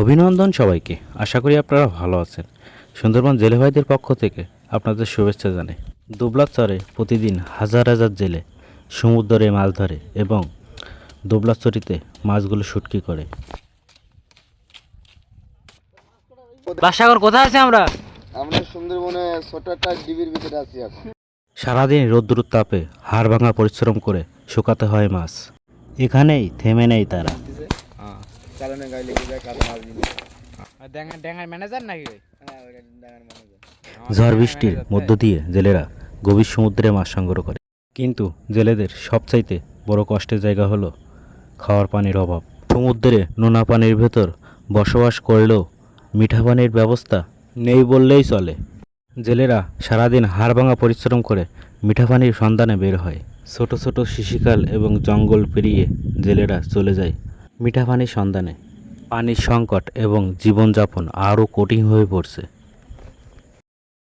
অভিনন্দন সবাইকে। আশা করি আপনারা ভালো আছেন। সুন্দরবন জেলে ভাইদের পক্ষ থেকে আপনাদের শুভেচ্ছা জানে দুবলা চরে প্রতিদিন হাজার হাজার জেলে সমুদ্রে মাছ ধরে এবং দুবলা চরিতে মাছগুলো শুটকি করে। কোথায় আছে আমরা? আমরা সুন্দরবনে ডিবির ভিতরে আছি সারাদিন রোদ্দুর তাপে হাড় ভাঙা পরিশ্রম করে শুকাতে হয় মাছ। এখানেই থেমে নেই তারা। ঝড় বৃষ্টির মধ্য দিয়ে জেলেরা গভীর সমুদ্রে মাছ সংগ্রহ করে। কিন্তু জেলেদের সবচাইতে বড় কষ্টের জায়গা হলো খাওয়ার পানির অভাব। সমুদ্রে নোনা পানির ভেতর বসবাস করলেও মিঠা পানির ব্যবস্থা নেই বললেই চলে। জেলেরা সারাদিন হাড়ভাঙা পরিশ্রম করে মিঠা পানির সন্ধানে বের হয়। ছোট ছোট শিশিকাল এবং জঙ্গল পেরিয়ে জেলেরা চলে যায়। মিঠা পানির সন্ধানে। পানির সংকট এবং জীবনযাপন আরও কঠিন হয়ে পড়ছে।